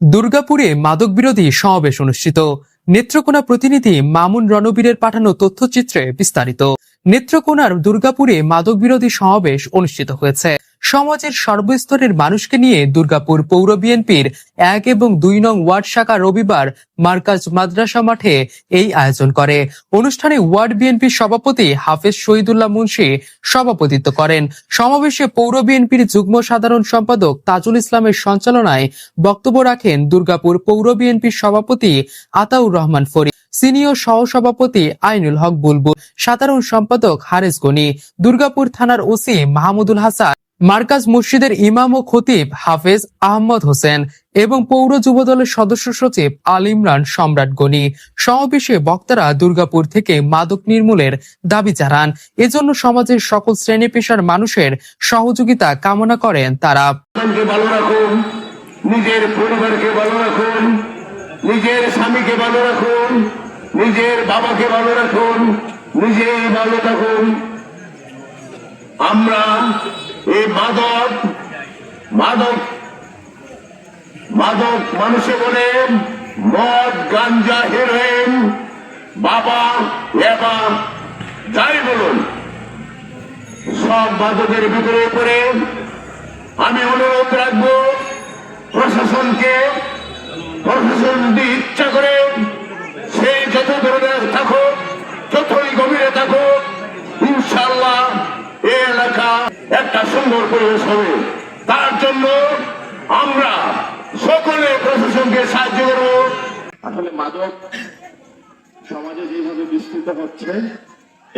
দুর্গাপুরে মাদক বিরোধী সমাবেশ অনুষ্ঠিত। নেত্রকোনা প্রতিনিধি মামুন রণবীরের পাঠানো তথ্যচিত্রে বিস্তারিত। নেত্রকোনার দুর্গাপুরে মাদক বিরোধী সমাবেশ অনুষ্ঠিত হয়েছে। সমাজের সর্বস্তরের মানুষকে নিয়ে দুর্গাপুর পৌর বিএনপির এক এবং দুই নং ওয়ার্ড শাখা রবিবার মার্কাজ মাদ্রাসা মাঠে এই আয়োজন করে। অনুষ্ঠানে ওয়ার্ড বিএনপির সভাপতি হাফেজ শহীদুল্লাহ মুন্সি সভাপতিত্ব করেন। সমাবেশে পৌর বিএনপির যুগ্ম সাধারণ সম্পাদক তাজুল ইসলামের সঞ্চালনায় বক্তব্য রাখেন দুর্গাপুর পৌর বিএনপির সভাপতি আতাউর রহমান ফরিদ, সিনিয়র সহসভাপতি আইনুল হক বুলবুল, সাধারণ সম্পাদক হারেস গনি, দুর্গাপুর থানার ওসি মাহমুদুল হাসান মার্কাজ মসজিদের ইমাম ও খতিব হাফেজ আহমদ হোসেন এবং পৌর যুবদলের সদস্য সচিব আল ইমরান সম্রাট গনি। সমাবেশে বক্তারা দুর্গাপুর থেকে মাদক নির্মূলের দাবি জানান। এজন্য সমাজের সকল শ্রেণি পেশার মানুষের সহযোগিতা কামনা করেন তারা। ভালো রাখুন, নিজের পরিবারকে ভালো রাখুন, নিজের স্বামীকে ভালো রাখুন, নিজের বাবাকে ভালো রাখুন ভালো থাকুন। আমরা এই মাদক মাদক মাদক মানুষে বলে, মদ, গাঞ্জা, হেরোইন, বাবা এবা যাই বলুন, সব মাদকের ভিতরে পড়ে আমি অনুরোধ রাখব, প্রশাসনকে, প্রশাসন যদি ইচ্ছা করে, সেই যত দূরে থাকুক, যতই গভীরে থাকুক ইনশাল্লাহ একটা সুন্দর পরিবেশ হবে। তার জন্য আমরা সকলে প্রশাসনকে সাহায্য করব। আসলে মাদক সমাজে যেভাবে বিস্তৃত হচ্ছে,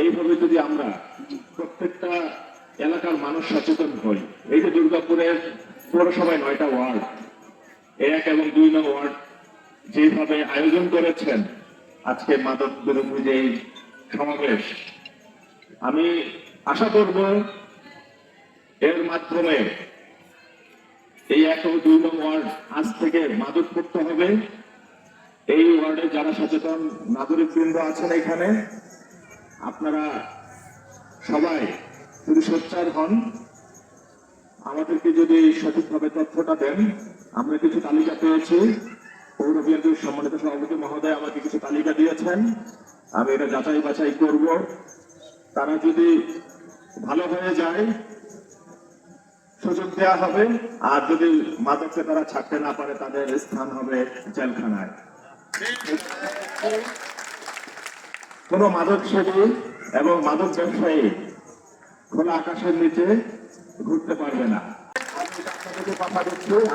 এইভাবে যদি আমরা প্রত্যেকটা এলাকার মানুষ সচেতন হই, এই যে দুর্গাপুরের পৌরসভায় নয়টা ওয়ার্ড, এক এবং দুই নং ওয়ার্ড যেভাবে আয়োজন করেছেন, আজকে মাদক বিরোধী যে সমাবেশ, আমি আশা করব এর মাধ্যমে এই এক ও দুই নং ওয়ার্ড আজ থেকে মাদক করতে হবে। এই ওয়ার্ডে যারা সচেতন নাগরিক বৃন্দ আছেন এখানে, আপনারা সবাই যদি সোচ্চার হন, আমাদেরকে যদি সঠিকভাবে তথ্যটা দেন, আমরা কিছু তালিকা পেয়েছি। পৌর বিএনপির সম্মানিত সভাপতি মহোদয় আমাকে কিছু তালিকা দিয়েছেন। আমি এটা যাচাই বাছাই করব। তারা যদি ভালো হয়ে যায় সুযোগ দেওয়া হবে। আর যদি মাদককে তারা ছাড়তে না পারে, তাদের স্থান হবে জেলখানায়। কোন মাদক সেবী এবং মাদক ব্যবসায়ী খোলা আকাশের নিচে ঘুরতে পারবে না।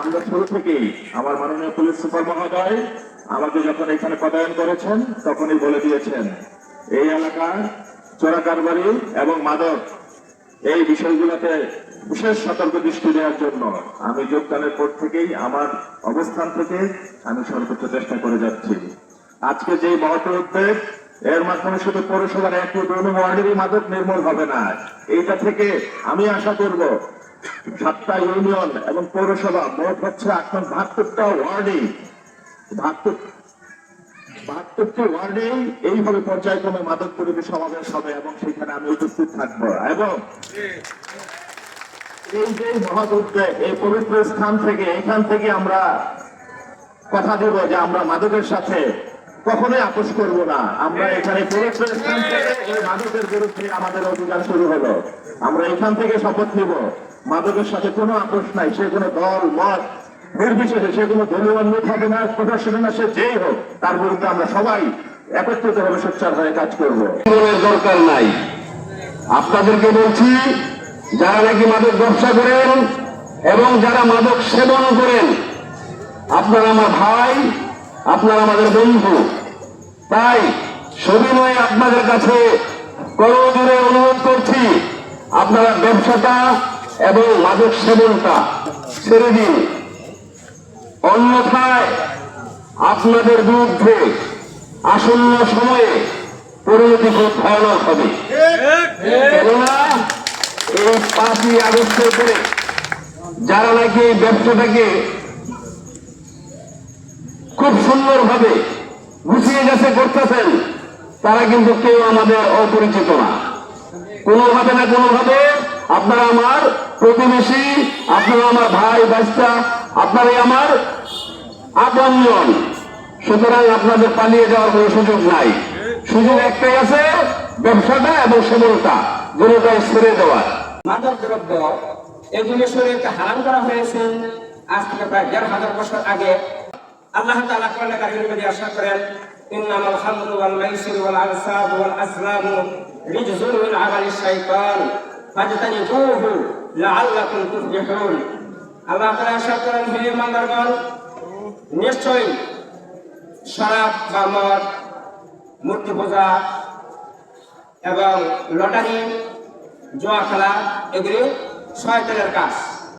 আমরা শুরু থেকেই আমার মাননীয় পুলিশ সুপার মহোদয় আমাকে যখন এখানে পদায়ন করেছেন, তখনই বলে দিয়েছেন, এই এলাকার চোরা কারবারি এবং মাদক এই বিষয়গুলোতে বিশেষ সতর্ক দৃষ্টি দেওয়ার জন্য আমি যোগদানের পর থেকেই আমার অবস্থান থেকে আমি সর্বোচ্চ চেষ্টা করে যাচ্ছি। আজকে যে মহৎ উদ্যোগ এর মাধ্যমে শুধু পৌরসভার একটি দুই ওয়ার্ডেরই মাদক নির্মূল হবে না, এইটা থেকে আমি আশা করব সাতটা ইউনিয়ন এবং পৌরসভা মোট হচ্ছে এখন বাহাত্তরটা ওয়ার্ডই। বাহাত্তর ওয়ার্ডেই এইভাবে পর্যায়ক্রমে সমাবেশ হবে এবং সেখানে আমি উপস্থিত এবং এই যে এই পবিত্র স্থান থেকে, এখান থেকে আমরা কথা দেব যে আমরা মাদকের সাথে কখনোই আপোষ করব না। আমরা এখানে পবিত্র স্থান থেকে এই মাদকের বিরুদ্ধে আমাদের অভিযান শুরু হলো। আমরা এখান থেকে শপথ নিব। মাদকের সাথে কোনো আপোষ নাই, সে কোনো দল, মত নির্বিশেষে সে কোনো লোক হবে না প্রদর্শনী না, সে যেই হোক, তার বিরুদ্ধে আমরা সবাই একত্রিত ভাবে সোচ্চার হয়ে কাজ করব। দরকার নাই। আপনাদেরকে বলছি, যারা নাকি মাদক ব্যবসা করেন এবং যারা মাদক সেবন করেন, আপনারা আমার ভাই, আপনারা আমাদের বন্ধু, তাই সবিনয়ে আপনাদের কাছে করজোরে অনুরোধ করছি, আপনারা ব্যবসাটা এবং মাদক সেবনটা ছেড়ে দিন। অন্যথায় আপনাদের বিরুদ্ধে আসন্ন সময়ে পরিণতি খুব ভয়ানক হবে। এই পাঁচই আগস্টের পরে যারা নাকি এই ব্যবসাটাকে খুব সুন্দরভাবে গুছিয়ে গেছে, করতেছেন, তারা কিন্তু কেউ আমাদের অপরিচিত না। কোনোভাবে না কোনোভাবে আপনারা আমার প্রতিবেশী, আপনারা আমার ভাই, বাচ্চা আপনারাই আমার আপনজন। সুতরাং আপনাদের পালিয়ে যাওয়ার কোনো সুযোগ নাই। সুযোগ একটাই আছে, ব্যবসাটা এবং সবলতা। দুটোটাই ছেড়ে দেওয়ার মাদক দ্রব্য, এগুলি শরীরকে হারাম করা হয়েছে। আজ থেকে প্রায় দেড় হাজার বছর আগে আল্লাহ তাআলা কোরআনে কারিমের আশা করেন, ইন্নামাল খামরু ওয়াল মাইসির ওয়াল আনসাব ওয়াল আসলামু রিজসুন মিন আমালি শাইতান আল্লাহ তালা আশা করেন, হে মান্দারগণ নিশ্চয়ই শরাব বা মদ মূর্তি পূজা এবং লটারি, জোয়া খেলা, এগুলি শয়তানের কাজ।